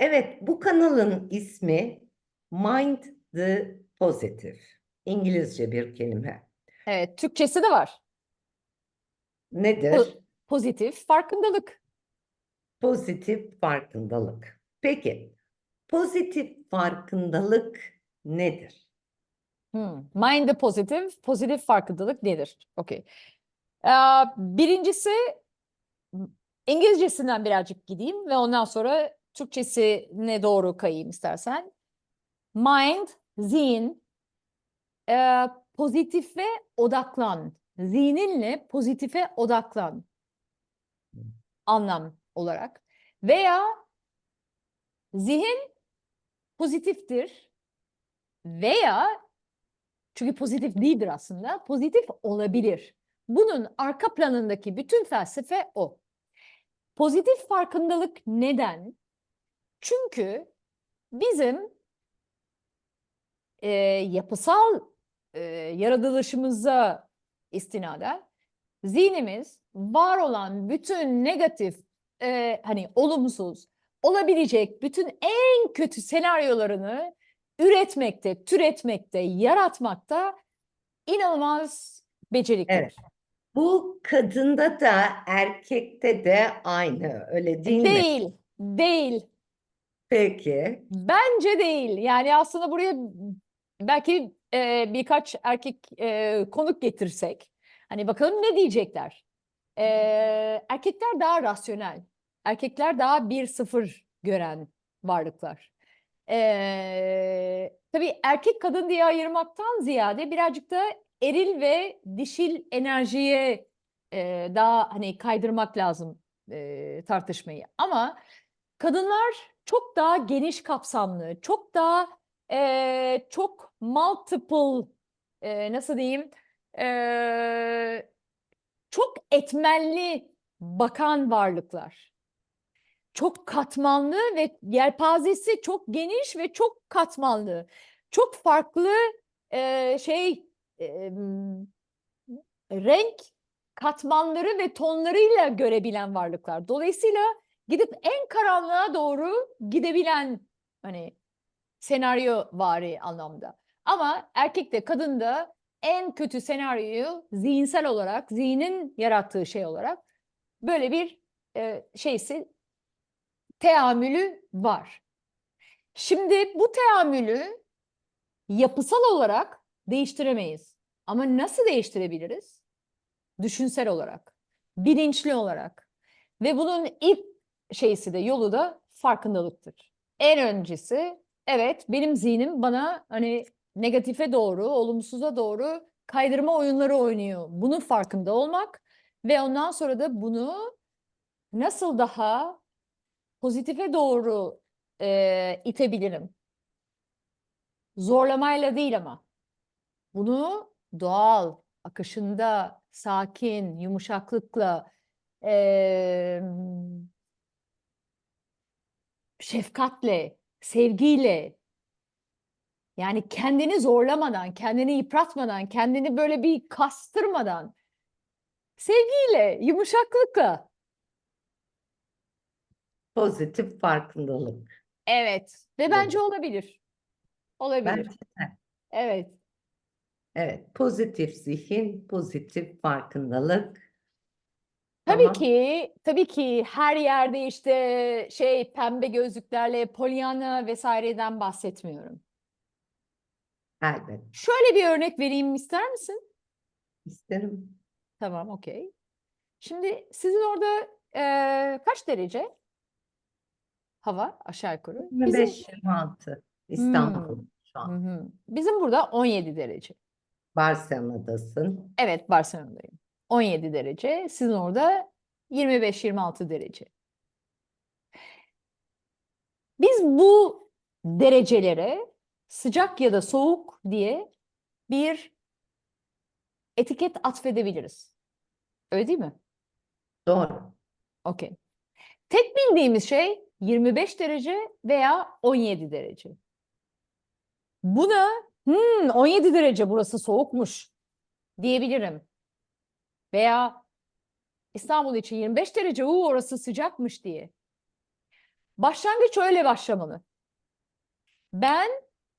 Evet, bu kanalın ismi Mind the Positive. İngilizce bir kelime. Evet, Türkçesi de var. Nedir? Pozitif farkındalık. Pozitif farkındalık. Peki, pozitif farkındalık nedir? Hmm. Mind the positive, pozitif farkındalık nedir? Okey. Ee, birincisi İngilizcesinden birazcık gideyim ve ondan sonra Türkçesine doğru kayayım istersen. Mind, zihin, e, pozitife odaklan. Zihninle pozitife odaklan anlam olarak. Veya zihin pozitiftir veya çünkü pozitif değildir aslında, pozitif olabilir. Bunun arka planındaki bütün felsefe o. Pozitif farkındalık neden? Çünkü bizim e, yapısal e, yaratılışımıza istinaden zihnimiz var olan bütün negatif, e, hani olumsuz, olabilecek bütün en kötü senaryolarını üretmekte, türetmekte, yaratmakta inanılmaz beceriklidir. Evet. Bu kadında da erkekte de aynı, öyle değil mi? Değil, değil. Peki, Bence değil. Yani aslında buraya belki e, birkaç erkek e, konuk getirsek, hani bakalım ne diyecekler. E, erkekler daha rasyonel, erkekler daha 1-0 gören varlıklar. E, tabii erkek kadın diye ayırmaktan ziyade birazcık da eril ve dişil enerjiye e, daha hani kaydırmak lazım e, tartışmayı. Ama kadınlar çok daha geniş kapsamlı, çok daha eee, çok multiple eee, nasıl diyeyim eee, çok etmenli bakan varlıklar. Çok katmanlı ve yelpazesi çok geniş ve çok katmanlı. Çok farklı eee, şey em, renk katmanları ve tonlarıyla görebilen varlıklar. Dolayısıyla gidip en karanlığa doğru gidebilen hani senaryo vari anlamda. Ama erkek de kadın da en kötü senaryoyu zihinsel olarak, zihnin yarattığı şey olarak böyle bir e, şeysi teamülü var. Şimdi bu teamülü yapısal olarak değiştiremeyiz. Ama nasıl değiştirebiliriz? Düşünsel olarak, bilinçli olarak. Ve bunun ilk şeysi de yolu da farkındalıktır. En öncesi evet benim zihnim bana hani negatife doğru, olumsuza doğru kaydırma oyunları oynuyor. Bunun farkında olmak ve ondan sonra da bunu nasıl daha pozitife doğru e, itebilirim. Zorlamayla değil ama. Bunu doğal, akışında, sakin, yumuşaklıkla, eee, şefkatle, sevgiyle, yani kendini zorlamadan, kendini yıpratmadan, kendini böyle bir kastırmadan, sevgiyle, yumuşaklıkla. pozitif farkındalık. Evet. Ve Evet. bence olabilir. Olabilir. Bence de. Evet. Evet, pozitif zihin, pozitif farkındalık. Tabii Tamam. ki, tabii ki her yerde işte şey pembe gözlüklerle Pollyanna vesaireden bahsetmiyorum. Elbet. Şöyle bir örnek vereyim ister misin? İsterim. Tamam, okey. Şimdi sizin orada eee, kaç derece hava aşağı yukarı? Bizim, 25-26 İstanbul şu Hı an. hı. Bizim burada 17 derece. Barcelona'dasın. Evet, Barcelona'dayım. 17 derece. Sizin orada 25-26 derece. Biz bu derecelere sıcak ya da soğuk diye bir etiket atfedebiliriz. Öyle değil mi? Doğru. Okey. Tek bildiğimiz şey 25 derece veya 17 derece. Buna "Hmm, 17 derece burası soğukmuş diyebilirim. Veya İstanbul için 25 derece uu orası sıcakmış diye. Başlangıç öyle başlamalı. Ben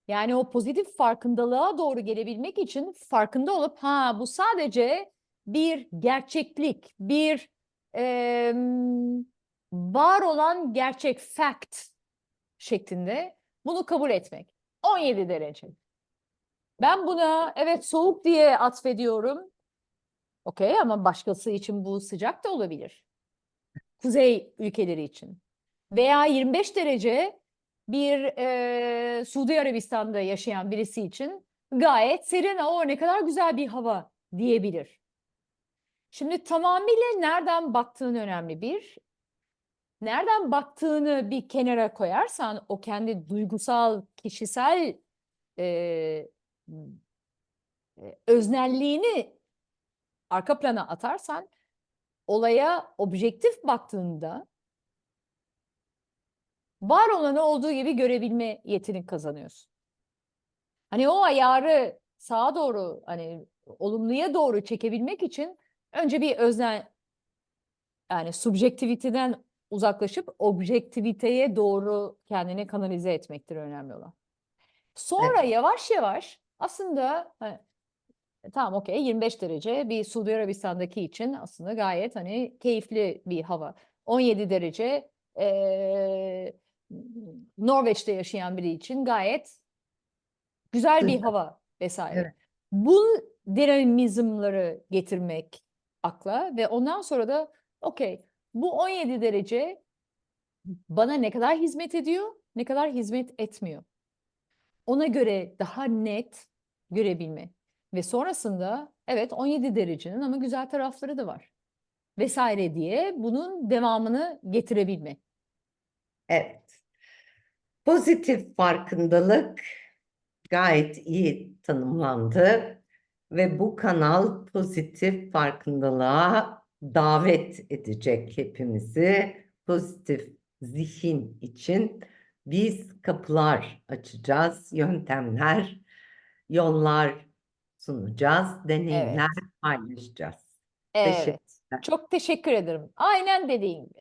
yani o pozitif farkındalığa doğru gelebilmek için farkında olup ha bu sadece bir gerçeklik, bir em, var olan gerçek fact şeklinde bunu kabul etmek. 17 derece. Ben buna evet soğuk diye atfediyorum. Okey ama başkası için bu sıcak da olabilir. Kuzey ülkeleri için. Veya 25 derece bir eee Suudi Arabistan'da yaşayan birisi için gayet serin, o ne kadar güzel bir hava diyebilir. Şimdi tamamıyla nereden baktığın önemli bir. Nereden baktığını bir kenara koyarsan o kendi duygusal, kişisel e, öznelliğini arka plana atarsan olaya objektif baktığında var olanı olduğu gibi görebilme yetini kazanıyorsun. Hani o ayarı sağa doğru hani olumluya doğru çekebilmek için önce bir öznel yani subjektiviteden uzaklaşıp objektiviteye doğru kendini kanalize etmektir önemli olan. Sonra yavaş yavaş aslında hani, tamam okey 25 derece bir Suudi Arabistan'daki için aslında gayet hani keyifli bir hava. 17 derece eee, Norveç'te yaşayan biri için gayet güzel bir hava vesaire. Evet. Bu dinamizmları getirmek akla ve ondan sonra da okey bu 17 derece bana ne kadar hizmet ediyor, ne kadar hizmet etmiyor. Ona göre daha net görebilme. Ve sonrasında evet 17 derecenin ama güzel tarafları da var. Vesaire diye bunun devamını getirebilme. Evet. Pozitif farkındalık gayet iyi tanımlandı ve bu kanal pozitif farkındalığa davet edecek hepimizi. Pozitif zihin için biz kapılar açacağız, yöntemler, yollar sunacağız, deneyimler paylaşacağız. Evet. Teşekkürler. Çok teşekkür ederim. Aynen dediğin gibi.